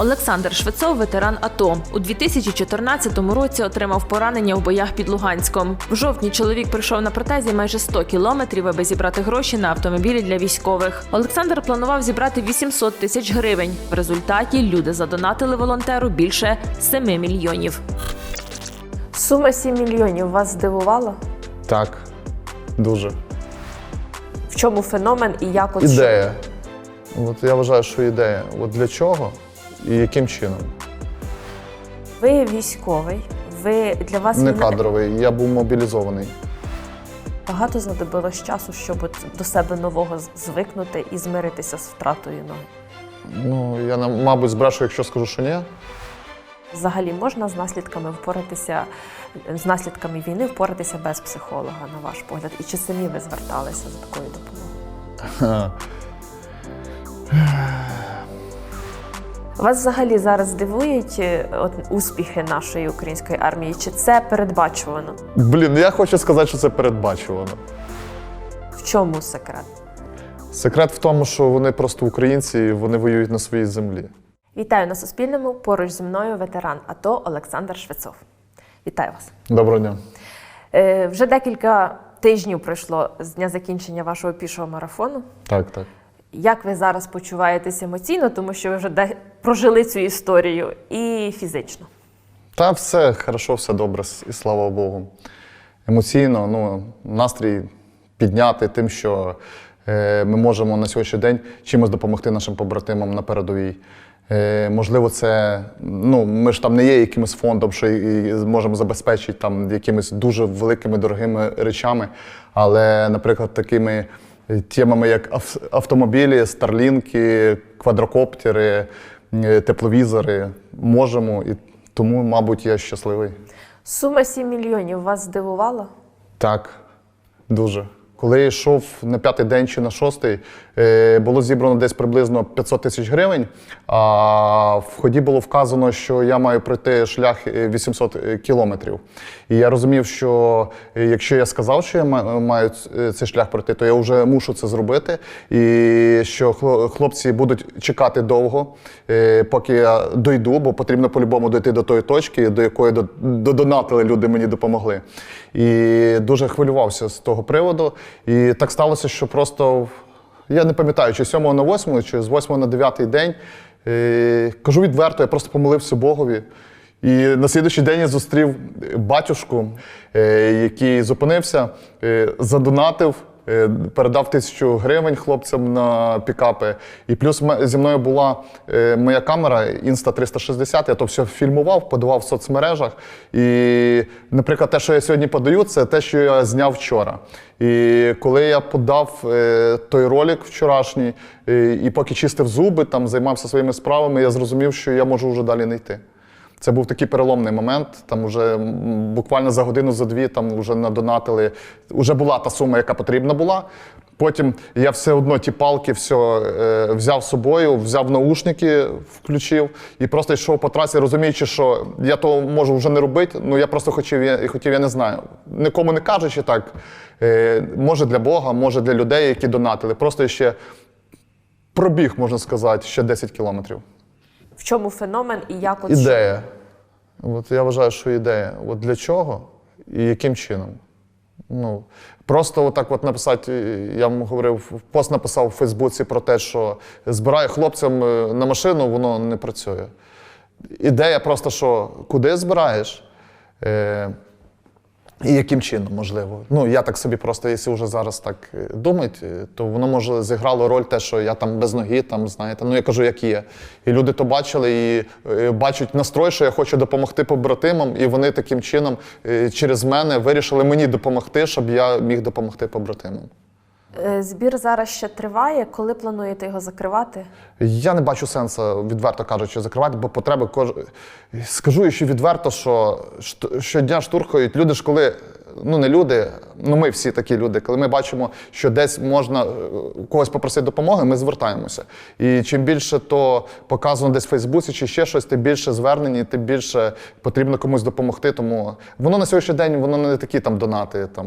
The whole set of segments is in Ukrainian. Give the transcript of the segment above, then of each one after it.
Олександр Швецов, ветеран АТО. У 2014 році отримав поранення в боях під Луганськом. В жовтні чоловік прийшов на протезі майже 100 кілометрів, аби зібрати гроші на автомобілі для військових. Олександр планував зібрати 800 тисяч гривень. В результаті люди задонатили волонтеру більше 7 мільйонів. Сума 7 мільйонів вас здивувала? Так, дуже. В чому феномен і як от Ідея. От я вважаю, що ідея. От для чого і яким чином? ви військовий? Ви для вас Не війна- кадровий, я був мобілізований. багато знадобилось часу, щоб от до себе нового з- звикнути і змиритися з втратою ноги. Ну, я нам- мабуть збрешу, якщо скажу, що ні. Взагалі можна з наслідками впоратися з наслідками війни впоратися без психолога, на ваш погляд? І чи самі ви зверталися за такою допомогою? Вас взагалі зараз дивують е, от, успіхи нашої української армії? Чи це передбачувано? Блін, я хочу сказати, що це передбачувано. В чому секрет? Секрет в тому, що вони просто українці, і вони воюють на своїй землі. Вітаю на Суспільному. Поруч зі мною ветеран АТО Олександр Швецов. Вітаю вас. Доброго дня. Е, вже декілька тижнів пройшло з дня закінчення вашого пішого марафону. Так, так. Як ви зараз почуваєтесь емоційно, тому що ви вже прожили цю історію, і фізично? Та все хорошо, все добре, і слава Богу. Емоційно, ну, настрій підняти тим, що е, ми можемо на сьогоднішній день чимось допомогти нашим побратимам на передовій. Е, можливо, це ну, ми ж там не є якимось фондом, що і, і можемо забезпечити там якимись дуже великими дорогими речами, але, наприклад, такими темами, як ав- автомобілі, старлінки, квадрокоптери, е, тепловізори, можемо. І тому, мабуть, я щасливий. Сума 7 мільйонів вас здивувала? Так, дуже. Коли я йшов на п'ятий день чи на шостий, е, було зібрано десь приблизно 500 тисяч гривень. А в ході було вказано, що я маю пройти шлях е, 800 кілометрів. І я розумів, що е, якщо я сказав, що я ма- маю цей шлях пройти, то я вже мушу це зробити. І що хло- хлопці будуть чекати довго, е, поки я дойду, бо потрібно по-любому дойти до тої точки, до якої додонатили люди мені допомогли. І дуже хвилювався з того приводу. І так сталося, що просто я не пам'ятаю, чи з 7 на 8, чи з 8 на 9 день. Кажу відверто, я просто помолився Богові. І на слідуючий день я зустрів батюшку, е, який зупинився, е, задонатив, передав тисячу гривень хлопцям на пікапи. І плюс зі мною була е, моя камера Insta 360, я то все фільмував, подавав в соцмережах. І, наприклад, те, що я сьогодні подаю, це те, що я зняв вчора. І коли я подав е, той ролик вчорашній, е, і поки чистив зуби, там займався своїми справами, я зрозумів, що я можу вже далі не йти. Це був такий переломний момент. Там вже буквально за годину, за дві там вже надонатили. Вже була та сума, яка потрібна була. Потім я все одно ті палки все, е, взяв з собою, взяв наушники, включив і просто йшов по трасі, розуміючи, що я то можу вже не робити. Ну я просто хотів, я хотів, я не знаю. Нікому не кажучи так. Е, може для Бога, може для людей, які донатили. Просто ще пробіг, можна сказати, ще 10 кілометрів. В чому феномен і як от Ідея. От я вважаю, що ідея. От для чого і яким чином? Ну, просто отак от написати, я вам говорив, пост написав у Фейсбуці про те, що збираю хлопцям е, на машину, воно не працює. Ідея просто, що куди збираєш? Е, і яким чином, можливо. Ну, я так собі просто, якщо вже зараз так е, думати, е, то воно може зіграло роль те, що я там без ноги, там, знаєте, ну я кажу, як є. І люди то бачили і е, бачать настрой, що я хочу допомогти побратимам, і вони таким чином через мене вирішили мені допомогти, щоб я міг допомогти побратимам. Е, збір зараз ще триває. Коли плануєте його закривати? Я не бачу сенсу, відверто кажучи, закривати, бо потреби кож... Скажу ще відверто, що щодня штурхають. Люди ж коли ну не люди, ну ми всі такі люди. Коли ми бачимо, що десь можна е, когось попросити допомоги, ми звертаємося. І чим більше то показано десь в Фейсбуці чи ще щось, тим більше звернень, тим більше потрібно комусь допомогти. Тому воно на сьогоднішній день воно не такі там донати, там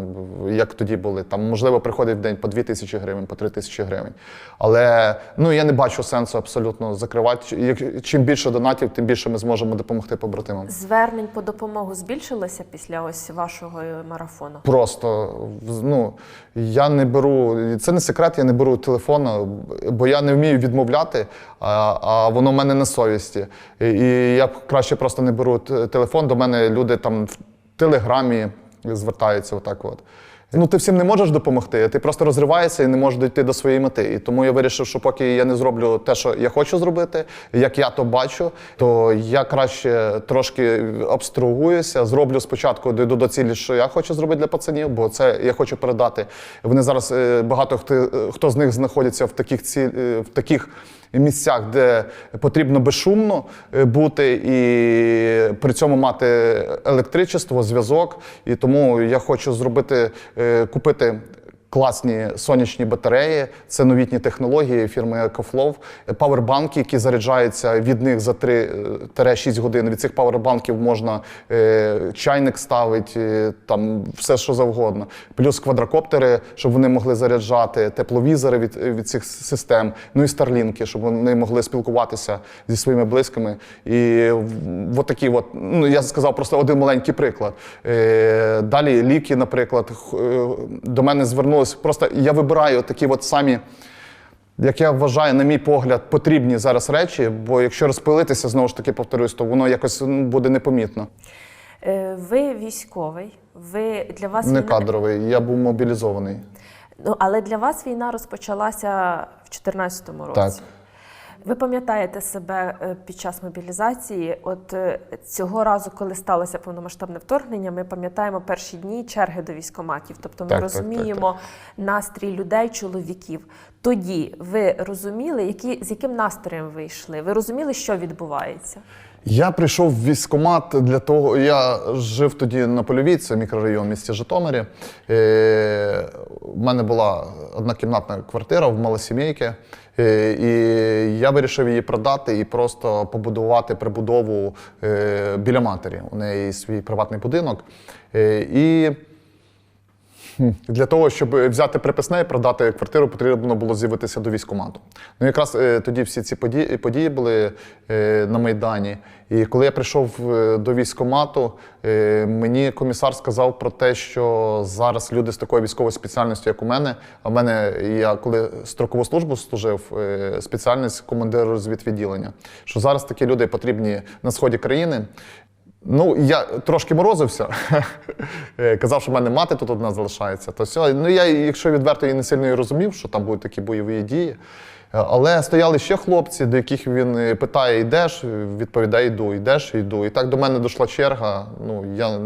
як тоді були. Там можливо приходить в день по 2 тисячі гривень, по 3 тисячі гривень. Але ну я не бачу сенсу абсолютно закривати. Чим більше донатів, тим більше ми зможемо допомогти побратимам. Звернень по допомогу збільшилося після ось вашого марафону? Просто ну я не беру, це не секрет, я не беру телефона, бо я не вмію відмовляти, а, а воно в мене на совісті. І, і я краще просто не беру телефон. До мене люди там в телеграмі звертаються отак. От. Ну, ти всім не можеш допомогти, ти просто розриваєшся і не можеш дійти до своєї мети. І тому я вирішив, що поки я не зроблю те, що я хочу зробити, як я то бачу, то я краще трошки абстрагуюся, зроблю спочатку, дійду до цілі, що я хочу зробити для пацанів, бо це я хочу передати. Вони зараз е, багато хто, е, хто з них знаходиться в таких ціль, е, в таких місцях, де потрібно безшумно бути і при цьому мати електричество, зв'язок. І тому я хочу зробити, е, купити. Класні сонячні батареї, це новітні технології фірми EcoFlow, павербанки, які заряджаються від них за 3-6 годин. Від цих павербанків можна е, чайник ставити, е, там все що завгодно. Плюс квадрокоптери, щоб вони могли заряджати, тепловізори від, від цих систем, ну і старлінки, щоб вони могли спілкуватися зі своїми близькими. І от такі, от, ну я сказав просто один маленький приклад. Е, далі ліки, наприклад, е, до мене звернулись. Просто я вибираю такі от самі. Як я вважаю, на мій погляд, потрібні зараз речі, бо якщо розпилитися, знову ж таки повторюсь, то воно якось ну, буде непомітно. Е, Ви військовий, ви для вас Не війна- кадровий, я був мобілізований. Ну, але для вас війна розпочалася в 2014 році. Так. Ви пам'ятаєте себе е, під час мобілізації? От е, цього разу, коли сталося повномасштабне вторгнення, ми пам'ятаємо перші дні черги до військоматів. Тобто ми Так, так, так, розуміємо настрій людей, чоловіків. Тоді ви розуміли, які, з яким настроєм ви йшли? Ви розуміли, що відбувається? Я прийшов в військкомат для того. Я жив тоді на польовій, це мікрорайон в місті Житомирі. Е, У мене була однокімнатна квартира в малосімейці. Е, І я вирішив її продати і просто побудувати прибудову е, біля матері. У неї свій приватний будинок. Е, І. Для того, щоб взяти приписне і продати квартиру, потрібно було з'явитися до військкомату. Ну, якраз е, тоді всі ці події, події були е, на Майдані. І коли я прийшов е, до військкомату, мені комісар сказав про те, що зараз люди з такою військовою спеціальністю, як у мене, а в мене я коли строкову службу служив, спеціальність командир розвідвідділення, що зараз такі люди потрібні на сході країни. Ну, я трошки морозився. Казав, що в мене мати тут одна залишається. То все. Ну, я, якщо відверто, і не сильно і розумів, що там будуть такі бойові дії. Але стояли ще хлопці, до яких він е, питає, йдеш, відповідає, йду, йдеш, йду. І так до мене дійшла черга. Ну, я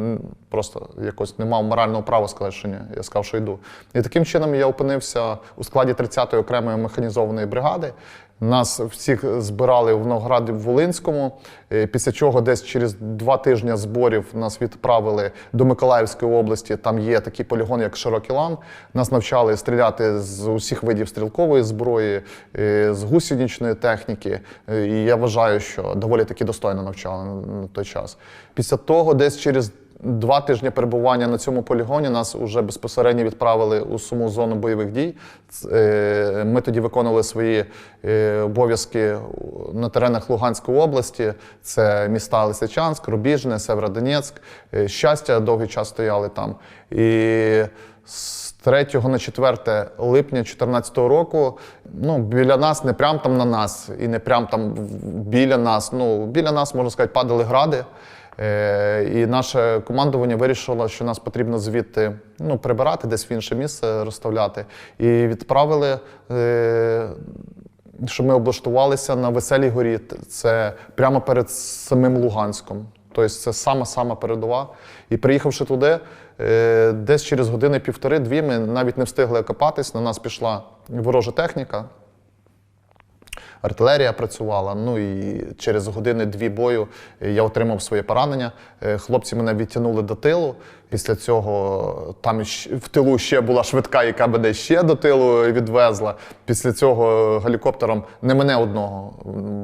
просто якось не мав морального права сказати, що ні. Я сказав, що йду. І таким чином я опинився у складі 30-ї окремої механізованої бригади. Нас всіх збирали в Новграді в Волинському, е, після чого десь через два тижні зборів нас відправили до Миколаївської області. Там є такий полігон, як Широкий Лан. Нас навчали стріляти з усіх видів стрілкової зброї, е, з гусеничної техніки. Е, І я вважаю, що доволі таки достойно навчали на на той час. Після того, десь через Два тижні перебування на цьому полігоні нас вже безпосередньо відправили у саму зону бойових дій. Е, Ми тоді виконували свої е, обов'язки на теренах Луганської області. Це міста Лисичанськ, Рубіжне, Северодонецьк. Е, Щастя, довгий час стояли там. І з 3 на 4 липня 2014 року, ну, біля нас, не прям там на нас, і не прям там біля нас. Ну, біля нас, можна сказати, падали гради. Е, І наше командування вирішило, що нас потрібно звідти ну, прибирати, десь в інше місце розставляти. І відправили, е, щоб ми облаштувалися на Веселій горі. Це прямо перед самим Луганськом. Тобто це сама-сама передова. І приїхавши туди, е, десь через години півтори-дві ми навіть не встигли окопатись. На нас пішла ворожа техніка. Артилерія працювала. Ну і через години-дві бою я отримав своє поранення. Е, Хлопці мене відтягнули до тилу. Після цього там в тилу ще була швидка, яка мене ще до тилу відвезла. Після цього гелікоптером не мене одного,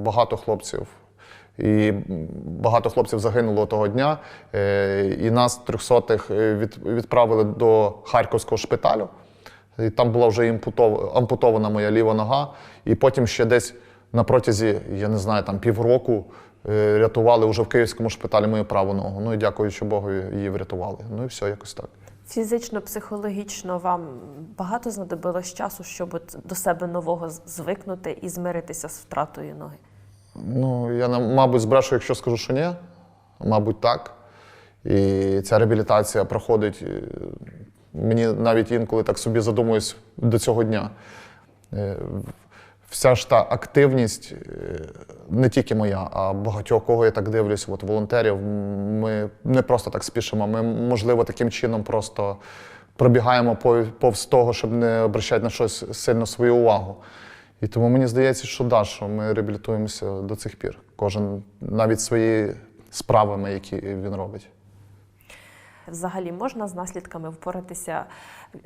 багато хлопців. І багато хлопців загинуло того дня. Е, І нас, трьохсотих, е, відправили до Харківського шпиталю. І там була вже ампутована моя ліва нога. І потім ще десь на протязі, я не знаю, там півроку е, рятували вже в Київському шпиталі мою праву ногу. Ну і дякуючи Богу, її врятували. Ну і все, якось так. Фізично, психологічно вам багато знадобилось часу, щоб до себе нового звикнути і змиритися з втратою ноги. Ну, я мабуть, збрешу, якщо скажу, що ні. Мабуть, так. І ця реабілітація проходить. е, Мені навіть інколи так собі задумуюсь до цього дня. Вся ж та активність, е, не тільки моя, а багатьох, кого я так дивлюсь, от волонтерів, ми не просто так спішимо. Ми, можливо, таким чином просто пробігаємо пов- повз того, щоб не обращати на щось сильно свою увагу. І тому мені здається, що да, що ми реабілітуємося до цих пір. Кожен навіть свої справами, які він робить. Взагалі можна з наслідками впоратися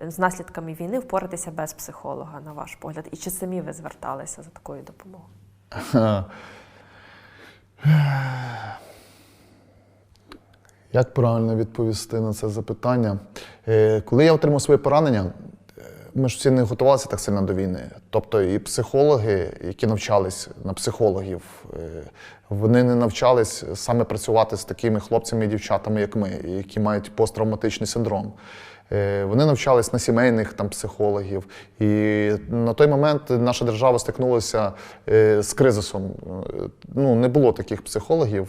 з наслідками війни впоратися без психолога, на ваш погляд? І чи самі ви зверталися за такою допомогою? Як правильно відповісти на це запитання? Е, Коли я отримав своє поранення, е, ми ж всі не готувалися так сильно до війни. Тобто і психологи, які навчались на психологів, е, вони не навчались саме працювати з такими хлопцями і дівчатами, як ми, які мають посттравматичний синдром. Е, Вони навчались на сімейних там психологів, і на той момент наша держава стикнулася е, з кризисом. Ну не було таких психологів.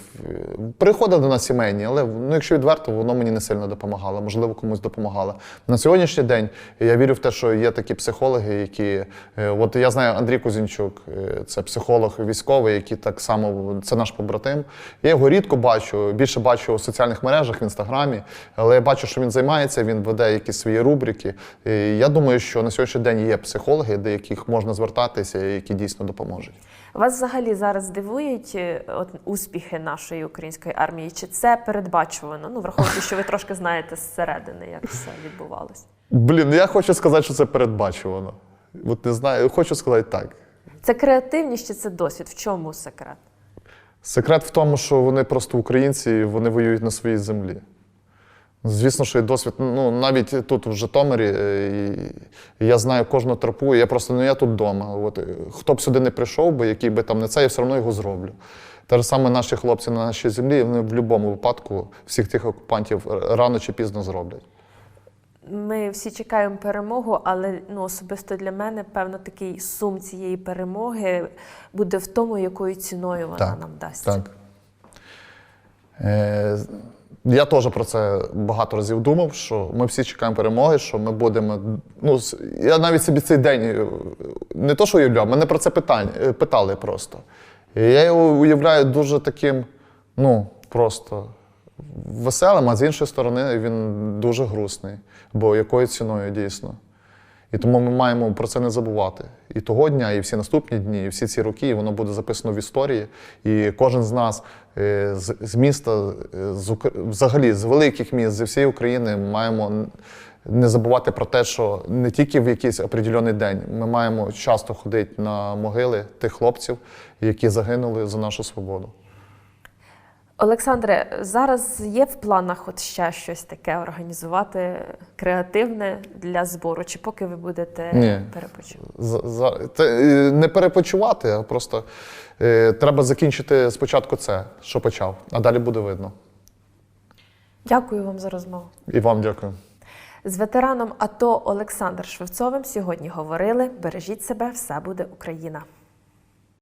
Приходили нас сімейні, але ну, якщо відверто, воно мені не сильно допомагало. Можливо, комусь допомагало. На сьогоднішній день я вірю в те, що є такі психологи, які от я знаю Андрій Кузінчук, е, це психолог військовий, який так само це наш побратим. Я його рідко бачу, більше бачу у соціальних мережах в інстаграмі, але я бачу, що він займається, він веде якісь свої рубрики. І я думаю, що на сьогоднішній день є психологи, до яких можна звертатися, і які дійсно допоможуть. Вас взагалі зараз дивують е, от, успіхи нашої української армії? Чи це передбачувано? Ну, враховуючи, що ви трошки знаєте зсередини, як все відбувалося. Блін, я хочу сказати, що це передбачувано. От не знаю, хочу сказати так. Це креативність чи це досвід? В чому секрет? Секрет в тому, що вони просто українці, і вони воюють на своїй землі. Звісно, що і досвід, ну навіть тут, в Житомирі, е, і, я знаю кожну тропу, я просто ну я тут вдома. От, е, хто б сюди не прийшов би, який би там не це, я все одно його зроблю. Те ж саме наші хлопці на нашій землі, вони в будь-якому випадку всіх тих окупантів рано чи пізно зроблять. Ми всі чекаємо перемогу, але ну, особисто для мене, певно, такий сум цієї перемоги буде в тому, якою ціною вона нам дасться. Так. Е, я теж про це багато разів думав, що ми всі чекаємо перемоги, що ми будемо. Ну, я навіть собі цей день е, не то, що уявляв, мене про це питання, е, питали просто. І я його уявляю дуже таким, ну, просто веселим, а з іншої сторони, він дуже грустний. Бо якою ціною дійсно. І тому ми маємо про це не забувати. І того дня, і всі наступні дні, і всі ці роки, і воно буде записано в історії. І кожен з нас е, з, міста, е, з взагалі з великих міст, зі всієї України, маємо не забувати про те, що не тільки в якийсь определений день ми маємо часто ходити на могили тих хлопців, які загинули за нашу свободу. Олександре, зараз є в планах от ще щось таке організувати креативне для збору, чи поки ви будете Ні. перепочивати? За, за, те, е, не перепочувати, а просто е, треба закінчити спочатку це, що почав, а далі буде видно. Дякую вам за розмову. І вам дякую. З ветераном АТО Олександр Швецовим сьогодні говорили: бережіть себе, все буде Україна.